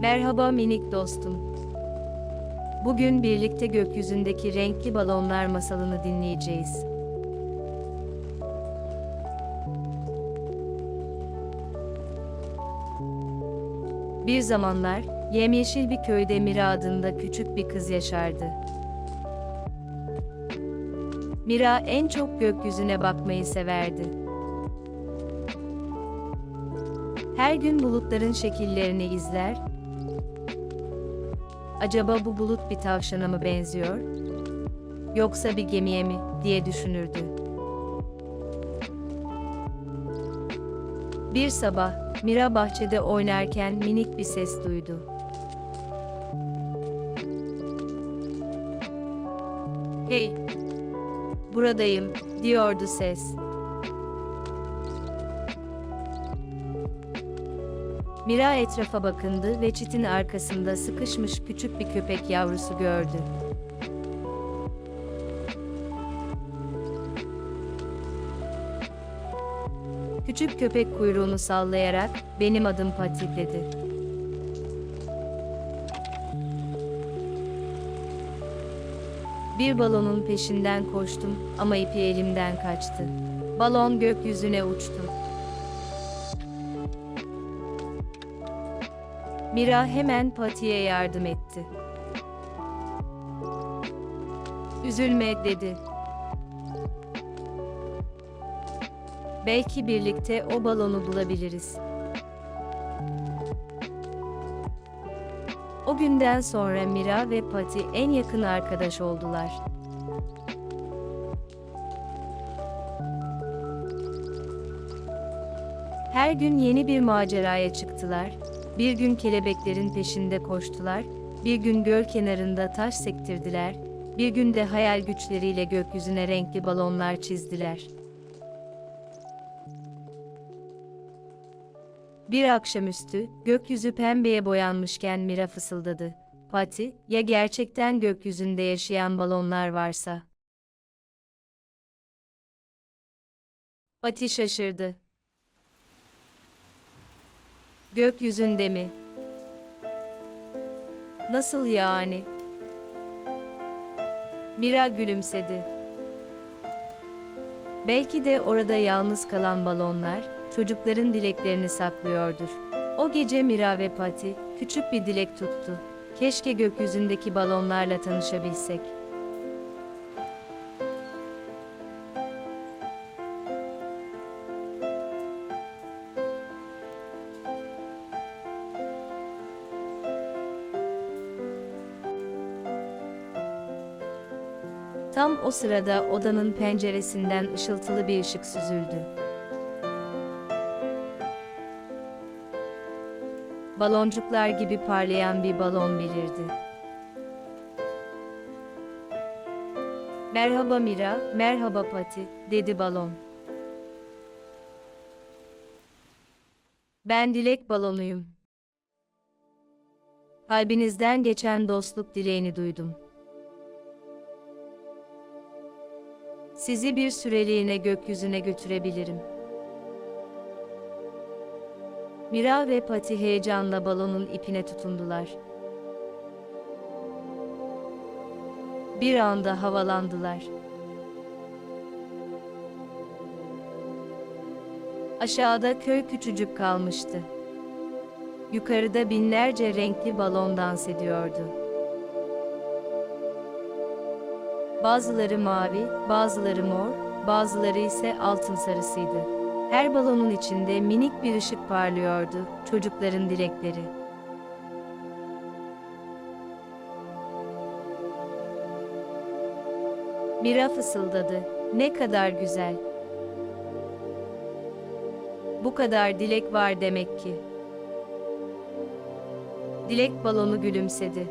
Merhaba minik dostum. Bugün birlikte gökyüzündeki renkli balonlar masalını dinleyeceğiz. Bir zamanlar, yemyeşil bir köyde Mira adında küçük bir kız yaşardı. Mira en çok gökyüzüne bakmayı severdi. Her gün bulutların şekillerini izler. Acaba bu bulut bir tavşana mı benziyor? Yoksa bir gemiye mi diye düşünürdü. Bir sabah Mira bahçede oynarken minik bir ses duydu. Hey, buradayım diyordu ses. Mira etrafa bakındı ve çitin arkasında sıkışmış küçük bir köpek yavrusu gördü. Küçük köpek kuyruğunu sallayarak "Benim adım Pati." dedi. Bir balonun peşinden koştum ama ipi elimden kaçtı. Balon gökyüzüne uçtu. Mira hemen Pati'ye yardım etti. Üzülme dedi. Belki birlikte o balonu bulabiliriz. O günden sonra Mira ve Pati en yakın arkadaş oldular. Her gün yeni bir maceraya çıktılar. Bir gün kelebeklerin peşinde koştular, bir gün göl kenarında taş sektirdiler, bir gün de hayal güçleriyle gökyüzüne renkli balonlar çizdiler. Bir akşamüstü, gökyüzü pembeye boyanmışken Mira fısıldadı. Pati, ya gerçekten gökyüzünde yaşayan balonlar varsa? Pati şaşırdı. Gökyüzünde mi? Nasıl yani? Mira gülümsedi. Belki de orada yalnız kalan balonlar, çocukların dileklerini saklıyordur. O gece Mira ve Pati, küçük bir dilek tuttu. Keşke gökyüzündeki balonlarla tanışabilsek. Tam o sırada odanın penceresinden ışıltılı bir ışık süzüldü. Baloncuklar gibi parlayan bir balon belirdi. Merhaba Mira, merhaba Pati, dedi balon. Ben dilek balonuyum. Kalbinizden geçen dostluk dileğini duydum. Sizi bir süreliğine gökyüzüne götürebilirim. Mira ve Pati heyecanla balonun ipine tutundular. Bir anda havalandılar. Aşağıda köy küçücük kalmıştı. Yukarıda binlerce renkli balon dans ediyordu. Bazıları mavi, bazıları mor, bazıları ise altın sarısıydı. Her balonun içinde minik bir ışık parlıyordu, çocukların dilekleri. Mira fısıldadı. Ne kadar güzel. Bu kadar dilek var demek ki. Dilek balonu gülümsedi.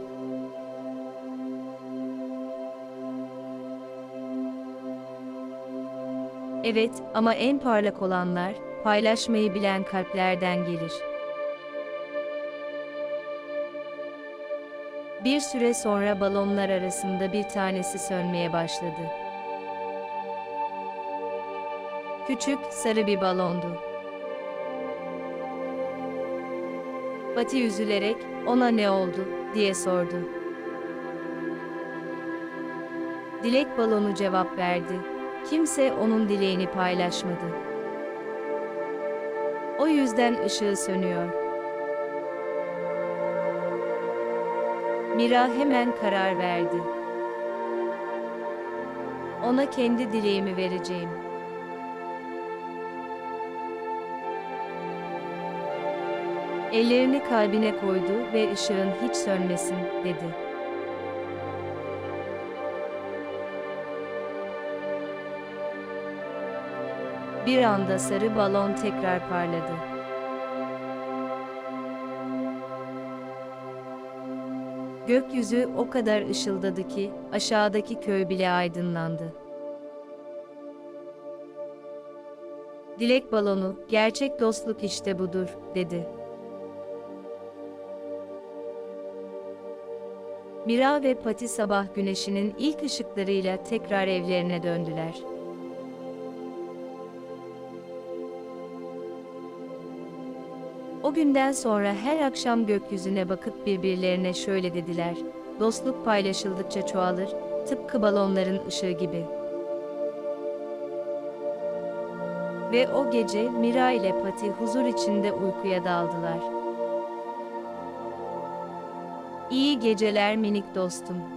Evet, ama en parlak olanlar, paylaşmayı bilen kalplerden gelir. Bir süre sonra balonlar arasında bir tanesi sönmeye başladı. Küçük, sarı bir balondu. Pati üzülerek, ona ne oldu, diye sordu. Dilek balonu cevap verdi. Kimse onun dileğini paylaşmadı. O yüzden ışığı sönüyor. Mira hemen karar verdi. Ona kendi dileğimi vereceğim. Ellerini kalbine koydu ve ışığın hiç sönmesin, dedi. Bir anda sarı balon tekrar parladı. Gökyüzü o kadar ışıldadı ki aşağıdaki köy bile aydınlandı. Dilek balonu, gerçek dostluk işte budur, dedi. Mira ve Pati sabah güneşinin ilk ışıklarıyla tekrar evlerine döndüler. O günden sonra her akşam gökyüzüne bakıp birbirlerine şöyle dediler. Dostluk paylaşıldıkça çoğalır, tıpkı balonların ışığı gibi. Ve o gece Mira ile Pati huzur içinde uykuya daldılar. İyi geceler minik dostum.